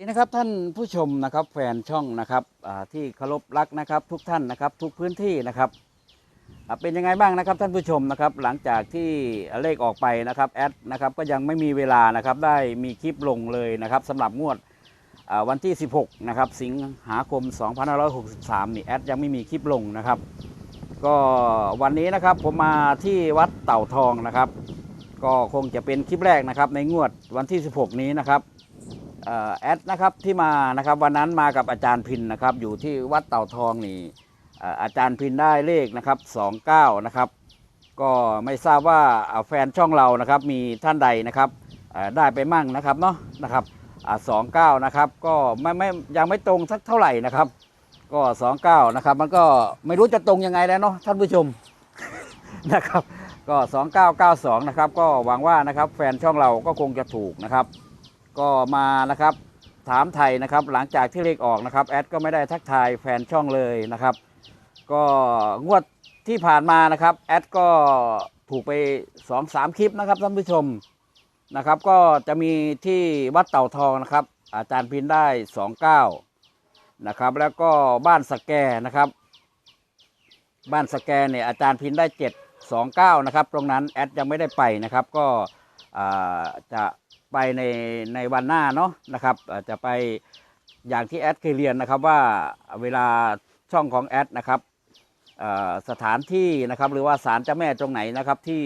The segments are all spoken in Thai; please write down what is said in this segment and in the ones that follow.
นี่นะครับท่านผู้ชมนะครับแฟนช่องนะครับที่เคารพรักนะครับ ทุกท่านนะครับ ทุกพื้นที่นะครับเป็นยังไงบ้างนะครับท่านผู้ชมนะครับ หลังจากที่เลขออกไปนะครับแอดนะครับก็ยังไม่มีเวลานะครับได้มีคลิปลงเลยนะครับสำหรับงวดวันที่ 16 นะครับ สิงหาคม 2563 นี่แอดยังไม่มีคลิปลงนะครับ ก็วันนี้นะครับผมมาที่วัดเต่าทองนะครับ ก็คงจะเป็นคลิปแรกนะครับในงวดวันที่ 16 นี้นะครับ แอดนะครับที่มานะครับวันนั้นมากับอาจารย์พินนะครับอยู่ที่วัดเต่าทองนี่อาจารย์พินได้เลขนะครับ29นะครับก็ไม่ทราบว่าแฟนช่องเรานะครับมีท่านใดนะครับได้ไปมั่งนะครับเนาะนะครับสองเก้านะครับก็ไม่ไม่ยังไม่ตรงสักเท่าไหร่นะครับ ก็29นะครับมันก็ไม่รู้จะตรงยังไงแล้วเนาะท่านผู้ชมนะครับก็2992นะครับก็หวังว่านะครับแฟนช่องเราก็คงจะถูกนะครับ ก็มานะครับถามไทยนะครับ หลังจากที่เลขออกนะครับแอดก็ไม่ได้ทักทายแฟนช่องเลยนะครับ ก็งวดที่ผ่านมานะครับแอดก็ถูกไป2อสามคลิปนะครับท่านผู้ชมนะครับ ก็จะมีที่วัดเต่าทองนะครับ อาจารย์พินได้ 29นะครับ แล้วก็บ้านสแกนะครับ บ้านสแกเนี่ยอาจารย์พินได้ 729นะครับ ตรงนั้นแอดยังไม่ได้ไปนะครับ ก็จะ ไปในในวันหน้าเนาะนะครับอาจจะไปอย่างที่แอดเคยเรียนนะครับว่าเวลาช่องของแอดนะครับสถานที่นะครับหรือว่าศาลเจ้าแม่ตรงไหนนะครับที่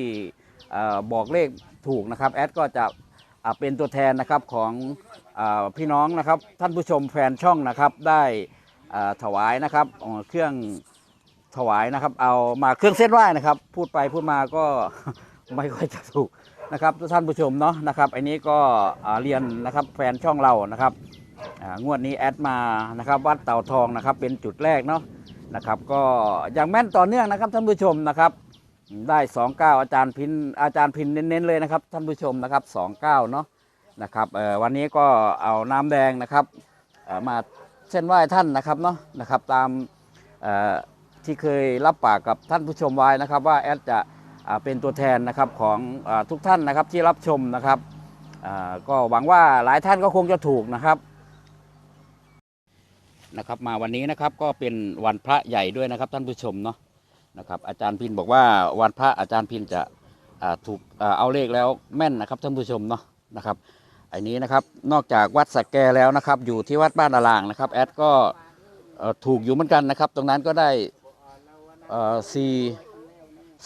บอกเลขถูกนะครับแอดก็จะเป็นตัวแทนนะครับของพี่น้องนะครับท่านผู้ชมแฟนช่องนะครับได้ถวายนะครับเอ่อเครื่องถวายนะครับ เอามาเครื่องเส้นไหว้นะครับ พูดไปพูดมาก็ไม่ค่อยจะถูก นะครับท่านผู้ชมเนาะนะครับอันนี้ก็เรียนนะครับแฟนช่องเรานะครับงวดนี้แอดมานะครับวัดเต่าทองนะครับเป็นจุดแรกเนาะนะครับก็ยังแม่นต่อเนื่องนะครับท่านผู้ชมนะครับ ได้ 29 อาจารย์พินอาจารย์พินเน้นๆเลยนะครับท่านผู้ชมนะครับ 29 เนาะนะครับวันนี้ก็เอาน้ำแดงนะครับมาเส้นไหว้ท่านนะครับเนาะนะครับตามที่เคยรับปากกับท่านผู้ชมไว้นะครับ ว่าแอดจะ เป็นตัวแทนนะครับของอทุกท่านนะครับที่รับชมนะครับก็หวังว่าหลายท่านก็คงจะถูกนะครับนะครับ มาวันนี้นะครับก็เป็นวันพระใหญ่ด้วยนะครับท่านผู้ชมเนาะนะครับ อาจารย์พินบอกว่าวันพระอาจารย์พินจะถูกอเอาเลขแล้วแม่นนะครับท่านผู้ชมเนาะนะครับอันนี้นะครับนอกจากวัดสักแกแล้วนะครับ อยู่ที่วัดบ้านอาลางนะครับแอดก็ถูกอยู่เหมือนกันนะครับ ตรงนั้นก็ได้สี่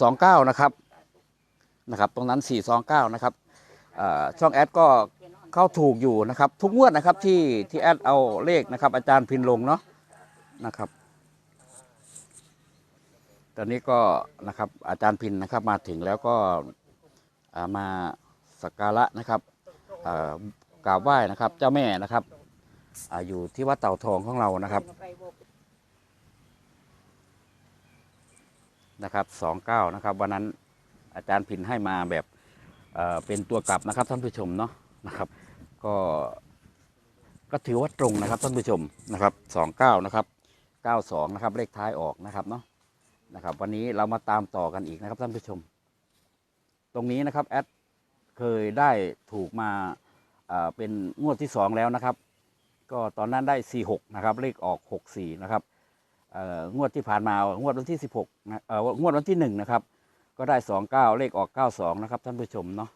สองเก้านะครับนะครับ ตรงนั้นสี่สองเก้านะครับช่องแอดก็เข้าถูกอยู่นะครับ ทุกงวดนะครับที่ที่แอดเอาเลขนะครับ อาจารย์พินลงเนาะนะครับ ตอนนี้ก็นะครับอาจารย์พินนะครับมาถึงแล้วก็ามาสักการะนะครับกราบไหว้นะครับ เจ้าแม่นะครับออยู่ที่วัดเต่าทองของเรานะครับ นะครับสองเก้านะครับวันนั้นอาจารย์พินให้มาแบบเเป็นตัวกลับนะครับท่านผู้ชมเนาะนะครับก็ก็ถือว่าตรงนะครับท่านผู้ชมนะครับสองเก้านะครับเก้าสองนะครับเลขท้ายออกนะครับเนาะนะครับวันนี้เรามาตามต่อกันอีกนะครับท่านผู้ชม ตรงนี้นะครับแอดเคยได้ถูกมาเเป็นงวดที่สองแล้วนะครับ ก็ตอนนั้นได้สี่หกนะครับเลขออกหกสี่นะครับ งวดที่ผ่านมางวดวันที่ 16นะเอ่องวดวันที่1นะครับก็ได้ 29 เลขออก 92 นะครับท่านผู้ชมเนาะ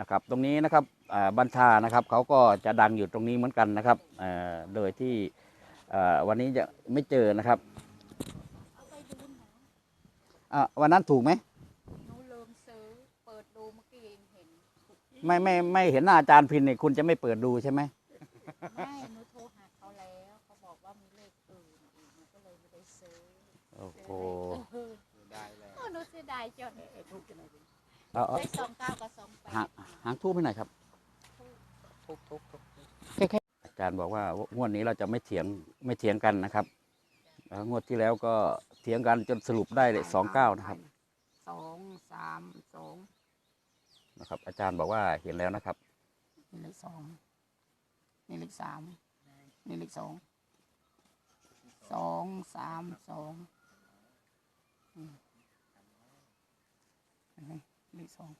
นะครับตรงนี้นะครับอ่าบัญชานะครับเขาก็จะดังอยู่ตรงนี้เหมือนกันนะครับเอ่อโดยที่เอ่อวันนี้จะไม่เจอนะครับอะวันนั้นถูกไหมหนูลืมซื้อเปิดดูเมื่อกี้เองเห็นไม่ไม่ไม่เห็นหน้าอาจารย์พินเนี่ยคุณจะไม่เปิดดูใช่ไหมไม่ โอ้โหเออเออหนูเสียดายจนเอาเอาได้สองเก้ากับสองแปหาดหางทูบไปหน่อยครับอาจารย์บอกว่างวดนี้เราจะไม่เถียงไม่เถียงกันนะครับเอ่องวดที่แล้วก็เถียงกันจนสรุปได้สองเก้านะครับสองสามสองนะครับ อาจารย์บอกว่าเห็นแล้วนะครับ นี่เลขสองนี่เลขสามนี่เลขสองสองสามสองอืม เห็นไหมเลขสอง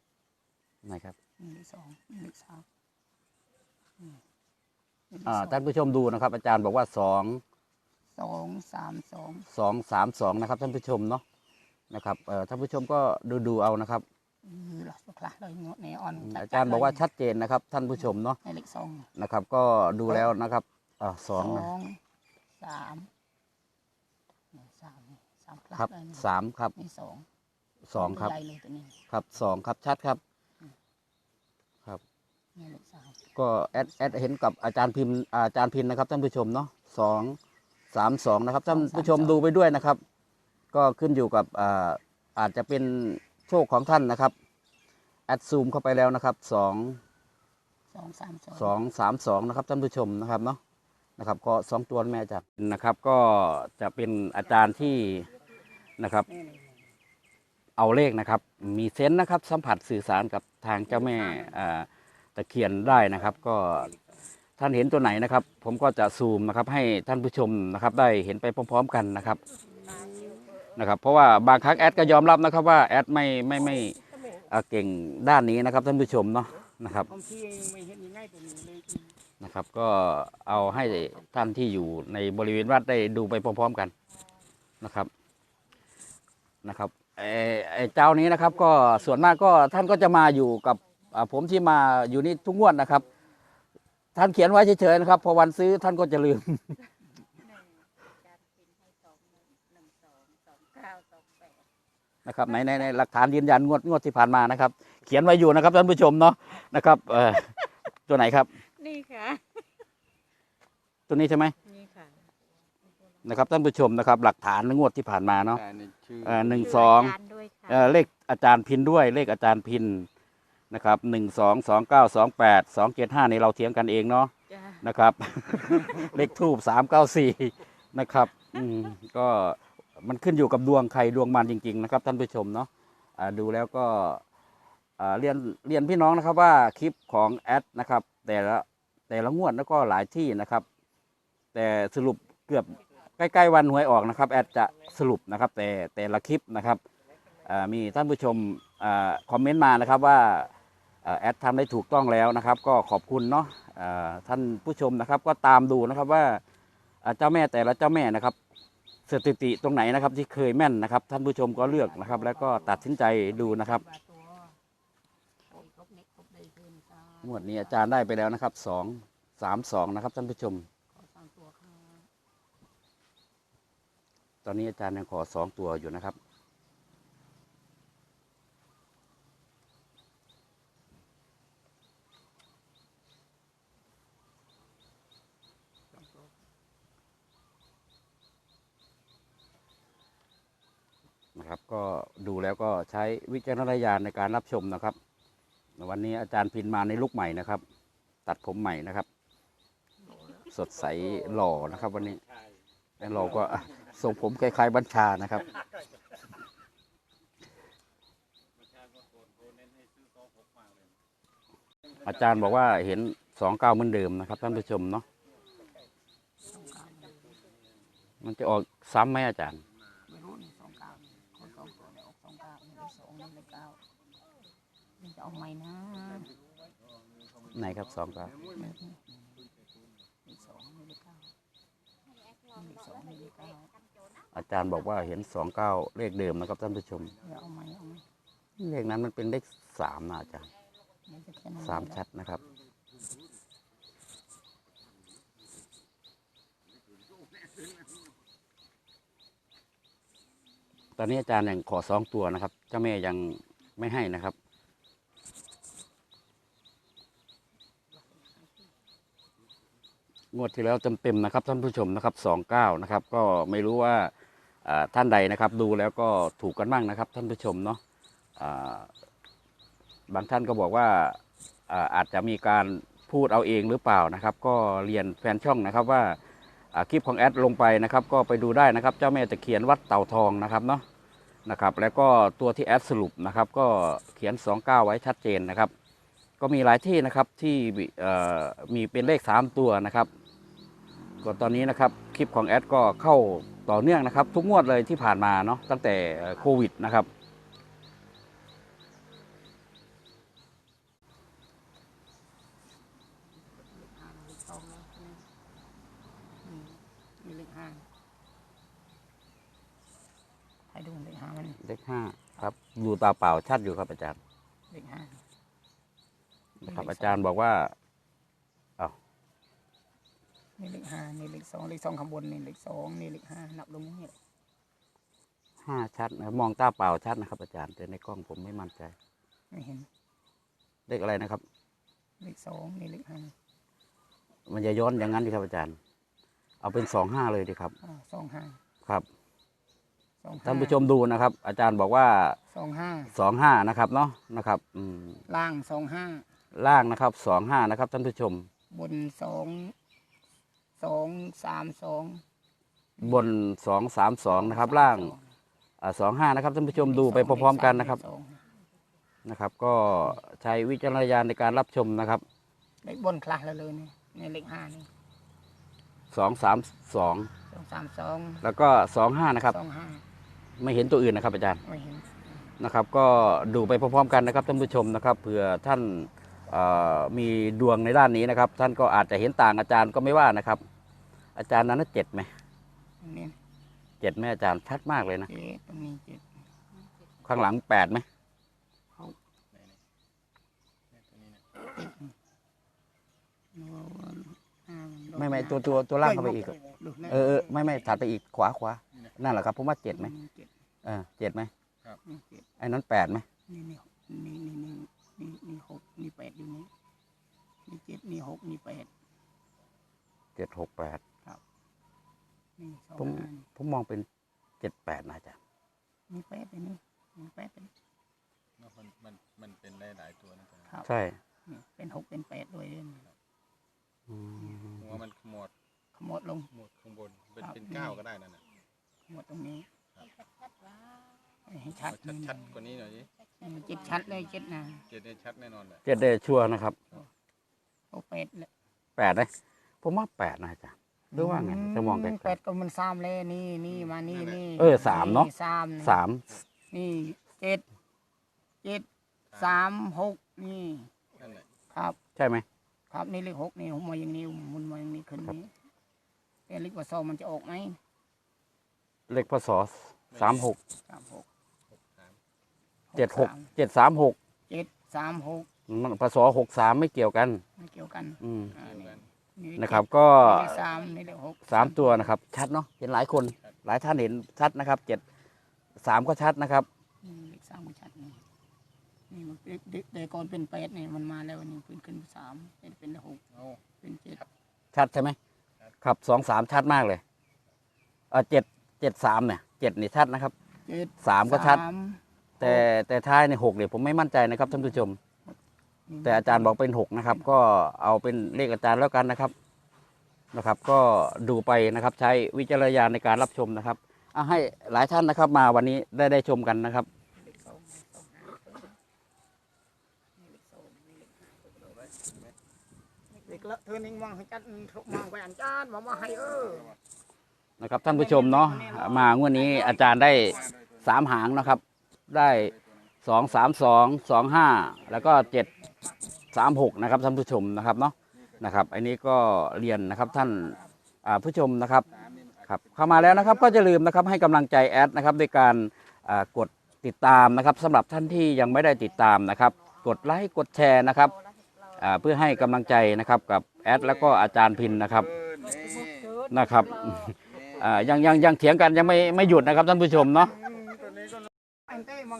นะครับนี่เลขสองนี่เลขสามอืมอ่าท่านผู้ชมดูนะครับ อาจารย์บอกว่าสองสองสามสองสองสามสองนะครับ ท่านผู้ชมเนาะนะครับเอ่อท่านผู้ชมก็ดูดูเอานะครับอือหลักสุขละเลยเนาะในออนอาจารย์บอกว่าชัดเจนนะครับ ท่านผู้ชมเนาะในเลขสองนะครับ ก็ดูแล้วนะครับอ่าสองนะสามนี่สามนี่สามพลัครับเลยนี่สามครับนี่สองสองครับ ใหญ่เลยตัวนี้ครับสองครับชัดครับนี่เลขสามก็แอดแอดเห็นกับอาจารย์พิมพ์อาจารย์พินนะครับท่านผู้ชมเนาะสองสามสองนะครับท่านผู้ชมดูไปด้วยนะครับ ก็ขึ้นอยู่กับอ่าอาจจะเป็นโชคของท่านนะครับแอดซูมเข้าไปแล้วนะครับสอง สองสามสองสองสามสองนะครับท่านผู้ชมนะครับเนาะนะครับ ก็สองตัวแม่จากนะครับ ก็จะเป็นอาจารย์ที่ นะครับนี่นี่นี่เอาเลขนะครับ มีเซนส์นะครับ สัมผัสสื่อสารกับทางเจ้าแม่อ่าตะเคียนได้นะครับ ก็ท่านเห็นตัวไหนนะครับ ผมก็จะซูมนะครับ ให้ท่านผู้ชมนะครับ ได้เห็นไปพร้อม ๆ กันนะครับนะครับ เพราะว่าบางครั้งแอดก็ยอมรับนะครับ ว่าแอดไม่ไม่ไม่อ่าเก่งด้านนี้นะครับ ท่านผู้ชมเนาะนะครับผมที่ไม่เห็นยังไงตัวนี้เลยนะครับ ก็เอาให้ท่านที่อยู่ในบริเวณวัดได้ดูไปพร้อม ๆ กันนะครับ นะครับไอ้ไอ้เจ้านี้นะครับ ก็ส่วนมากก็ท่านก็จะมาอยู่กับอ่าผมที่มาอยู่นี่ทุกงวดนะครับ ท่านเขียนไว้เฉยๆนะครับ พอวันซื้อท่านก็จะลืมนะครับในในในหลักฐานยืนยันงวดงวดที่ผ่านมานะครับ เขียนไว้อยู่นะครับท่านผู้ชมเนาะนะครับเอ่อตัวไหนครับ นี่ค่ะ ตัวนี้ใช่ไหม นี่ค่ะนะครับท่านผู้ชมนะครับ หลักฐานงวดที่ผ่านมาเนาะแต่ในชื่อเอ่อหนึ่งชื่สองาจารย์ด้วยค่ะเอ่อเลขอาจารย์พินด้วย เลขอาจารย์พินนะครับหนึ่งสองสองเก้าสองแปดสองเจ็ดห้านี่เราเถียงกันเองเนาะจ้านะครับ เลขทูบสามเก้าสี่นะครับอืมก็มันขึ้นอยู่กับดวงใครดวงมันจริง ๆ นะครับท่านผู้ชมเนาะอ่าดูแล้วก็อ่าเรียนเรียนพี่น้องนะครับว่าคลิปของแอดนะครับ แต่ละแต่ละงวดแล้วก็หลายที่นะครับ แต่สรุปเกือบ ใกล้ๆวันหวยออกนะครับ แอดจะสรุปนะครับ แต่แต่ละคลิปนะครับมีท่านผู้ชมอคอมเมนต์มานะครับว่าอแอดทำได้ถูกต้องแล้วนะครับ ก็ขอบคุณเนาะท่านผู้ชมนะครับ ก็ตามดูนะครับว่าอ่าเจ้าแม่แต่ละเจ้าแม่นะครับสถิติตรงไหนนะครับ ที่เคยแม่นนะครับ ท่านผู้ชมก็เลือกนะครับ แล้วก็ตัดสินใจดูนะครับงวดนี้อาจารย์ได้ไปแล้วนะครับสองสามสองนะครับท่านผู้ชม ตอนนี้อาจารย์ยังขอสองตัวอยู่นะครับ นะครับ ก็ดูแล้วก็ใช้วิจารณญาณในการรับชมนะครับ วันนี้อาจารย์พินมาในลุกใหม่นะครับ ตัดผมใหม่นะครับ สดใสหล่อนะครับ วันนี้แล้วเราก็อะ ทรงผมคล้ายๆบัญชานะครับอาจารย์บอกว่าเห็นสองเก้าเหมือนเดิมนะครับท่านผู้ชมเนาะ มันจะออกซ้ำไหมอาจารย์ ไม่รู้นี่สองเก้านี่คนสองตัวเนี่ยออกสองเก้านี่เลขสองนี่เลขเก้านี่จะเอาไหมนะ ไหนครับสองเก้าเลขนี่เลขสองนี่เลขเก้าเลขสองนี่เลขเก้า อาจารย์บอกว่าเห็นสองเก้าเลขเดิมนะครับท่านผู้ชมเดี๋ยวเอาไหมเอาไหมเลขนั้นมันเป็นเลขสามนะอาจารย์เดี๋ยวจะเขียนให้สามชัดนะครับ ตอนนี้อาจารย์ยังขอสองตัวนะครับ เจ้าแม่ยังไม่ให้นะครับ งวดที่แล้วเต็มๆนะครับท่านผู้ชมนะครับสองเก้านะครับ ก็ไม่รู้ว่าอ่า ท่านใดนะครับดูแล้วก็ถูกกันบ้างนะครับ ท่านผู้ชมเนาะบางท่านก็บอกว่าอาอาจจะมีการพูดเอาเองหรือเปล่านะครับ ก็เรียนแฟนช่องนะครับว่าคลิปของแอดลงไปนะครับ ก็ไปดูได้นะครับ เจ้าแม่ตะเคียนวัดเต่าทองนะครับเนาะนะครับ แล้วก็ตัวที่แอดสรุปนะครับ ก็เขียน 29 ไว้ชัดเจนนะครับ ก็มีหลายที่นะครับที่มีเป็นเลข 3 ตัวนะครับก็ตอนนี้นะครับคลิปของแอดก็เข้า ต่อเนื่องนะครับ ทุกงวดเลยที่ผ่านมาเนาะตั้งแต่โควิดนะครับเลขห้าให้ดูเลขห้ามันเลขห้าครับดูตาเปล่าชัดอยู่ครับอาจารย์เลขห้าครับอาจารย์บอกว่า นี่เลขห้านี่เลขสองเลขสองข้างบนนี่เลขสองนี่เลขห้านับลงนี่ห้าชัดนะครับมองตาเปล่าชัดนะครับ อาจารย์แต่ในกล้องผมไม่มั่นใจ ไม่เห็นเลขอะไรนะครับ เลขสองนี่เลขห้ามันจะย้อนอย่างนั้นดีครับอาจารย์ เอาเป็นสองห้าเลยดีครับอ่าสองห้าครับสองห้ท่านผู้ชมดูนะครับ อาจารย์บอกว่าสองห้าสองห้านะครับเนาะนะครับอืมล่างสองห้าล่างนะครับสองห้านะครับท่านผู้ชมบนสอง สองสามสองบนสองสามสองนะครับ ล่างสองห้านะครับท่านผู้ชมดูไปพร้อมๆกันนะครับเลขสองนะครับ ก็ใช้วิจารณญาณในการรับชมนะครับเลขบนคลาสแล้วเลยนี่ในเลขห้านี่สองสามสองสองสามสองแล้วก็สองห้านะครับสองห้าไม่เห็นตัวอื่นนะครับ อาจารย์ไม่เห็นนะครับ ก็ดูไปพร้อมๆกันนะครับท่านผู้ชมนะครับเผื่อท่านเอ่อมีดวงในด้านนี้นะครับ ท่านก็อาจจะเห็นต่างอาจารย์ก็ไม่ว่านะครับ อาจารย์นั้นนะเจ็ดไหมนี่เจ็ดไหมอาจารย์ชัดมากเลยนะ เจ็ดตรงนี้เจ็ดข้างหลังแปดไหมไม่ไม่ตัวตัวตัวล่างเข้าไปอีกอะเออเออไม่ไม่ถัดไปอีกขวาขวานั่นแหละครับผมว่าเจ็ดไหมเจ็ดเออเจ็ดไหมนี่เจ็ดไอ้นั้นแปดไหมนี่นี่นี่นี่นี่นี่นี่หกนี่แปดอยู่นี่นี่เจ็ดนี่หกนี่แปดเจ็ดหกแปด นี่สองผมห้านี่ผมมองเป็นเจ็ดแปดนะอาจารย์นี่แปดไปนี่นี่แปดเป็นมันมันมันเป็นได้หลายตัวนะจ๊ะครับใช่นี่เป็นหกเป็นแปดด้วยเด้ออืมหัวมันขมวดขมวดลง ขมวดข้างบนเป็นครับเป็นเก้าก็ได้นั่นน่ะขมวดตรงนี้ให้ชัเอาดชัดชัดกว่านี้หน่อยดิเจ็ดชัดเลยเจ็ดนะเจ็ดเนี่ยชัดแน่นอนแหละเจ็ดได้ชัวร์นะครับโอ้แปดเลยแปดเลยผมว่าแปดนะอาจารย์ หรือว่าไงจะมองไกลแปดก็มันสามเลยนี่นี่มานี่นี่เออสามเนอะ สามๆสามนี่เจ็ดเจ็ดสามหกนี่นั่นแหละครับ ใช่ไหม ครับนี่เลขหกนี่ผมมาอย่างนี้หมุนมาอย่างนี้ขึ้นครับ นี้แต่เลขว่าสองมันจะออกไหมเลขพศสามหกสามหกหกสามเจ็ดหกเจ็ดสามหกเจ็ดสามหกมันพศหกสามไม่เกี่ยวกัน ไม่เกี่ยวกันอืม อ่าเดียวนี่กัน นะครับ ก็นี่เลขสามนี่เลขหกสามตัวนะครับ ชัดเนาะเห็นหลายคนหลายท่านเห็นชัดนะครับเจ็ดสามก็ชัดนะครับ นี่เลขสามมันชัดนี่นี่มันเป็นเด็กแต่ก่อนเป็นแปดนี่มันมาแล้วนี่เป็นขึ้นเป็นสามเป็นเป็นหกเอาเป็นเจ็ดชัดใช่ไหมครับสองสามชัดมากเลยเออเจ็ดเจ็ดสามเนี่ยเจ็ดนี่ชัดนะครับเจ็ดสามก็ชัดสามแต่แต่ท้ายในหกเนี่ยผมไม่มั่นใจนะครับท่านผู้ชม แต่อาจารย์บอกเป็นหกนะครับ ก็เอาเป็นเลขอาจารย์แล้วกันนะครับนะครับ ก็ดูไปนะครับใช้วิจารณญาณในการรับชมนะครับเอาให้หลายท่านนะครับ มาวันนี้ได้ได้ชมกันนะครับเลขสองสองห้านี่เลขสองนี่เลขห้าเลขละเธอนิ่งมองให้จัดมองไปอันจานมามาให้เออนะครับท่านผู้ชมเนาะมางวดนี้อาจารย์ได้สามหางนะครับ ได้สองสามสองสองห้าแล้วก็เจ็ด สามหกนะครับท่านผู้ชมนะครับเนาะนะครับอันนี้ก็เรียนนะครับท่านอ่าผู้ชมนะครับครับเข้ามาแล้วนะครับก็จะลืมนะครับให้กำลังใจแอดนะครับด้วยการอ่ากดติดตามนะครับสำหรับท่านที่ยังไม่ได้ติดตามนะครับ กดไลค์กดแชร์นะครับอ่าเพื่อให้กำลังใจนะครับกับแอดแล้วก็อาจารย์พินนะครับนะครับอ่ายังยังยังเถียงกันยังไม่ไม่หยุดนะครับท่านผู้ชมเนาะอันเต้ม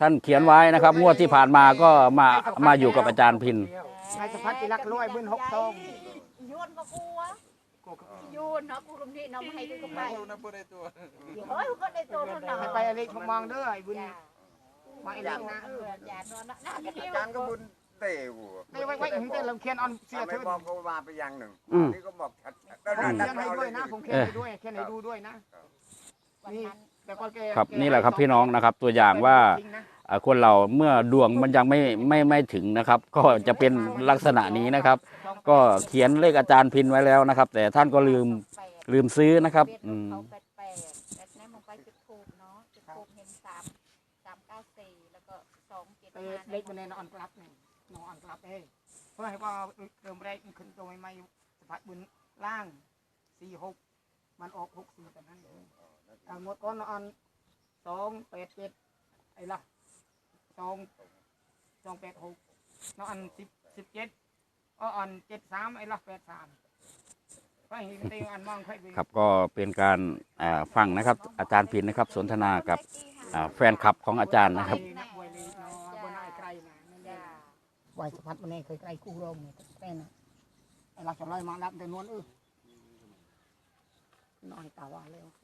องโซจีน่ะอืมท่านเขียนไว้นะครับ งวดที่ผ่านมาก็มามาอยู่กับอาจารย์พินนายสะพัดจิรักร้อยหมื่นหกทองโยนก็กลัวโยนเนาะกูลงที่น้องให้กูก็ไปเอานะพูดได้ตัวเฮ้ยกูก็ได้ตัวแล้วเนาะให้ไปอะไรทองมองเด้อไอ้บุญมาไอ้เล็กนะเอออย่านอนนะน่าจะอาจารย์ก็บุญเตะหัวไม่ไว้ไว้ผมเต้นเราเขียนออนเสียไม่เถิดบอกเขามาไปอย่างหนึ่งอืมนี่ก็บอกชัดๆผมเขียนให้ด้วยนะผมเขียนให้ด้วยเขียนให้ดูด้วยนะวันนี่นั้นแต่ก็แก ครับนี่แหละครับพี่น้องนะครับ ตัวอย่างว่าอ่าคนเราเมื่อดวงมันยังไม่ไม่ไม่ถึงนะครับ ก็จะเป็นลักษณะนี้นะครับ ก็เขียนเลขอาจารย์พินไว้แล้วนะครับ แต่ท่านก็ลืมแปดลืมซื้อนะครับเบ็ดอืมเขาแปดแปดแต่นั่นมองไปจุดทูบเนาะจุดทูบเห็นสามสามเก้าสี่แล้วก็สองเจ็ดเอห้าอเล็กมันในนอนกลับนี่นอนกลับเอ้เพราะให้ว่าเติมแรกขึ้นตัวใหม่ๆสะพัดบุญล่างสี่หกมันออกหกสี่แต่นั้นเองอ่าหมดก้อนอันสองแปดเจ็ดไอ้ละสองสองแปดหกน้องอันสิบสิบเจ็ดอ๋ออันเจ็ดสามไอ้ละแปดสามไปเห็นเตียงอันมองใครไป ครับก็เป็นการอ่าฟังนะครับ อาจารย์พินนะครับ สนทนากับอ่าแฟนคลับของอาจารย์นะครับนักบวยเลยเนาะบนไอ้ไกลนะนั่นเอจ้างไหวสะพัดมันเองเคยไกลกู้รมเนี่ยแค่นะไอ้ลักจะลอยมาดับแต่นวลเออน้อยตาว่าแล้วไอ้เราวี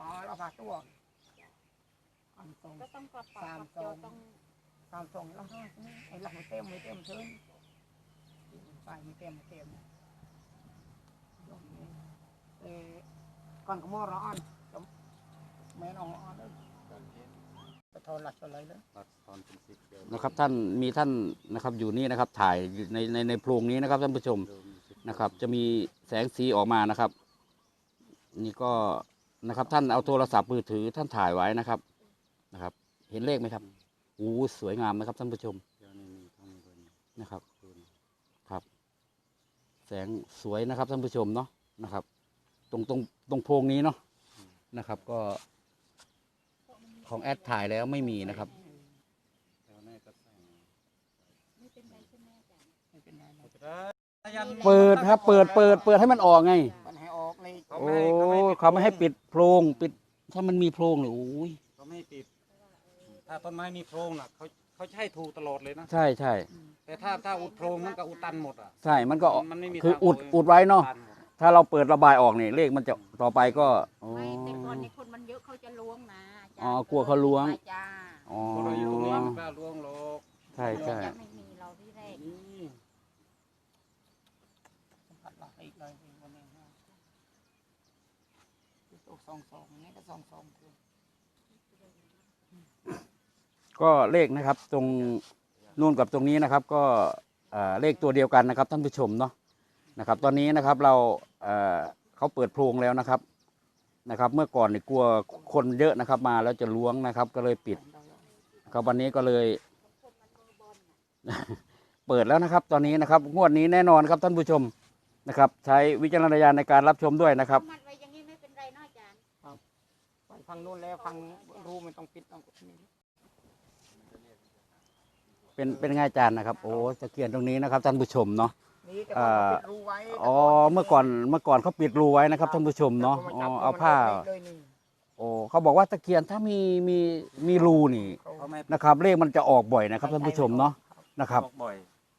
ปลาลบบ่แล้วไอ้ไกลลบอะบ่ดูดแรงเราะสแนก็ไอวีแล้วสแนก็เกิดแน่แน่แน่ไปสักตัวเกิดนี่ค่ะเลือกไปตัวนี่อ๋อเราตัวสองก็ต้องกระเป๋ากับโจต้องตามส่งแล้วห้าไอ้หลักไม่เต็มไม่เต็มเชิญไปไม่เต็มไม่เต็มเออก่อนขโมยร้อนแม่น้องร้อนเลยไปทอนหลักอะไรเลยนะครับท่านมีท่านนะครับอยู่นี่นะครับถ่ายในในในโพรงนี้นะครับท่านผู้ชมนะครับ จะมีแสงสีออกมานะครับ นี่ก็ นะครับ ท่านเอาโทรศัพท์มือถือท่านถ่ายไว้นะครับนะครับ เห็นเลขไหมครับโอ้สวยงามนะครับท่านผู้ชมนะครับ ครับ แสงสวยนะครับท่านผู้ชมเนาะนะครับ ตรงตรงตรงโพรงนี้เนาะนะครับ ก็ ของแอดถ่ายแล้วไม่มีนะครับไม่เป็นไรใช่ไหมอาจารย์ไม่เป็นไรนะเปิดครับ เปิดเปิด เปิดให้มันออกไงมันให้ออก เลยโอ้เขาไม่ให้ปิดโพรงปิด ถ้ามันมีโพรงเนี่ยโอ้ยเขาไม่ให้ปิด ถ้าต้นไม้มีโพรงน่ะเขาเขาจะให้ถูตลอดเลยนะ ใช่ใช่แต่ถ้าถ้าอุดโพรงมันก็อุดตันหมดอะ ใช่ มันก็มันไม่มีคือทางอุดกอุดไว้เนาะตัหมดถ้าเราเปิดระบายออกเนี่ยเลขมันจะต่อไปก็อ๋อไม่แต่ก่อนนี้คนมันเยอะเขาจะล้วงนะาจารย์อ๋อกลัวเขาล้วงไปจ้าอ๋อเพราะเราอยู่ตรงนี้ไม่กล้าล้วงหรอกใช่ใช่ จะไม่มีเราที่แรก นี่ สัมผัสหลักอีกเลยวันนี้นะตัวส องสองนี่ก็สองสองคือก็เลขนะครับตรงนู่นกับตรงนี้นะครับ ก็เอ่อเลขตัวเดียวกันนะครับ ท่านผู้ชมเนาะนะครับ ตอนนี้นะครับเราเอ่อเขาเปิดโพรงแล้วนะครับนะครับ เมื่อก่อนเนี่ยกลัวคนเยอะนะครับ มาแล้วจะล้วงนะครับ ก็เลยปิดครับวันนี้ก็เลย เปิดแล้วนะครับ ตอนนี้นะครับ งวดนี้แน่นอนครับท่านผู้ชมนะครับ ใช้วิจารณญาณในการรับชมด้วยนะครับ มัดไว้ ไปฟังนู้นแล้วฟังรู้มันต้องปิดต้องนี่เป็นเป็นไงอาจารย์นะครับ โอ้ตะเกียนตรงนี้นะครับท่านผู้ชมเนาะ นี่แต่ก่อนเราปิดรูไว้อ๋อ เมื่อก่อนเมื่อก่อนเขาปิดรูไว้นะครับท่านผู้ชมเนาะอ๋อเอาผ้า เลยนี่โอ้เขาบอกว่าตะเกียนถ้ามีมีมีรูนี่เขาไม่นะครับ เลขมันจะออกบ่อยนะครับท่านผู้ชมเนาะนะครับบอกบ่อย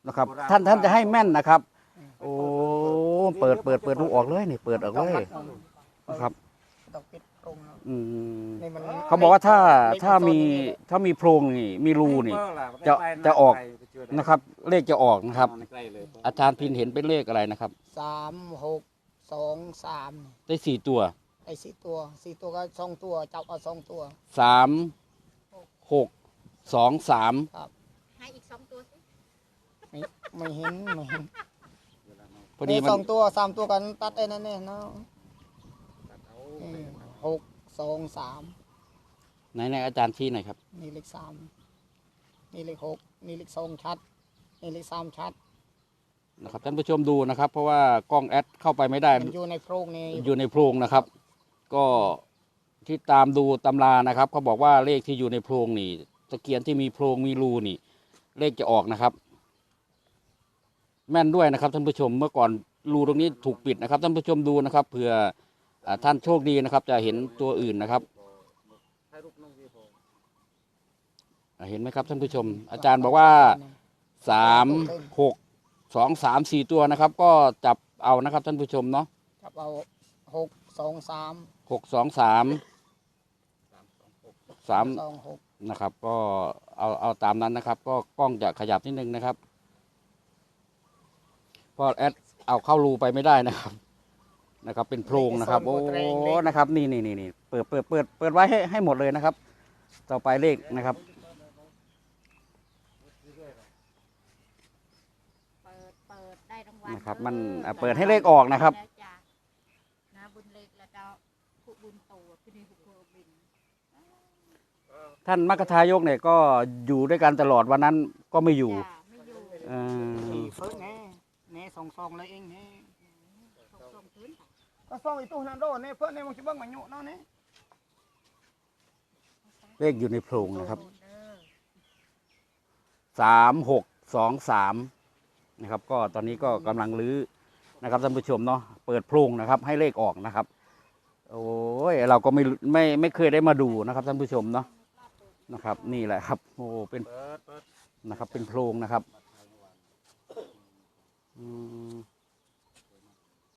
นะครับ ท่านท่านจะให้แม่นนะครับ โอ้เปิดเปิดเปิดรูออกเลยนี่เปิดออกเลยนะครับ ต้องปิด ตรงเนาะอืมนี่มันเขาบอกว่าถ้าถ้ามีถ้ามีโพรงนี่มีรูนี่ จะจะออก นะครับ เลขจะออกนะครับ ใกล้เลยอาจารย์พินเห็นเป็นเลขอะไรนะครับ สามหกสองสามได้สี่ตัวไอ้สี่ตัวสี่ตัวก็สองตัวจับเอาสองตัว สามหกสองสามให้อีกสองตัวสิไม่ไม่เห็นไม่เห็นพอดีเอ้ยมัสนองตัวสามตัวกันตัดไอ้นั่นเนี่ยเนาะอืม หกสองสามไหนไหนอาจารย์ชี้หน่อยครับ นี่เลขสามนี่เลขหกนี่เลขสองชัด นี่เลขสามชัดนะครับท่านผู้ชมดูนะครับ เพราะว่ากล้องแอดเข้าไปไม่ได้มันอยู่ในโพรงนี่อยู่ในโพรงนะครับ ก็ที่ตามดูตำรานะครับเขาบอกว่าเลขที่อยู่ในโพรงนี่ตะเกียนที่มีโพรงมีรูนี่ เลขจะออกนะครับ แม่นด้วยนะครับท่านผู้ชมเมื่อก่อนรูตรงนี้ถูกปิดนะครับท่านผู้ชมดูนะครับเผื่ออ่า ท่านโชคดีนะครับ จะเห็นตัวอื่นนะครับอ่าเห็นไหมครับท่านผู้ชม อาจารย์บอกว่าสามหกสองสามสี่ตัวนะครับ ก็จับเอานะครับท่านผู้ชมเนาะจับเอาหกสองสามหกสองสามสามสองหกนะครับ ก็เอาเอาตามนั้นนะครับ ก็กล้องจะขยับนิดนึงนะครับเพราะแอดเอาเข้ารูไปไม่ได้นะครับ นะครับ เป็นโพรงนะครับ โอ้นะครับ นี่นี่นี่นี่เปิดเปิดเปิดเปิดไว้ให้ให้หมดเลยนะครับ ต่อไปเลขนะครับเปิดเปิดได้รางวัลนะครับด้อมันอะเปิดให้เลขออกนะครับแล้วจ้ะนะบุญเล็กแล้วก็ผู้บุญโตที่นี่ผู้โคบินท่านมัคคทายกเนี่ยก็อยู่ด้วยกันตลอดวันนั้นก็ไม่อยู่จ้ะไม่อยู่เออเฟิร์สแน่แน่สองซองเลยเองแน่ ส่งส่งพื้นค่ะ ก็ซองอีตู้นั่นโดนแน่เฟิร์สแน่มึงจะเบิ่งมาโยเนาะแน่เลขอยู่ในโพรงนะครับสามหกสองสามนะครับ ก็ตอนนี้ก็กำลังรื้อนะครับท่านผู้ชมเนาะเปิดโพรงนะครับ ให้เลขออกนะครับ โอ้ยเราก็ไม่ไม่ไม่เคยได้มาดูนะครับท่านผู้ชมเนาะนะครับ นี่แหละครับโอ้เป็นนะครับ เป็นโพรงนะครับอืม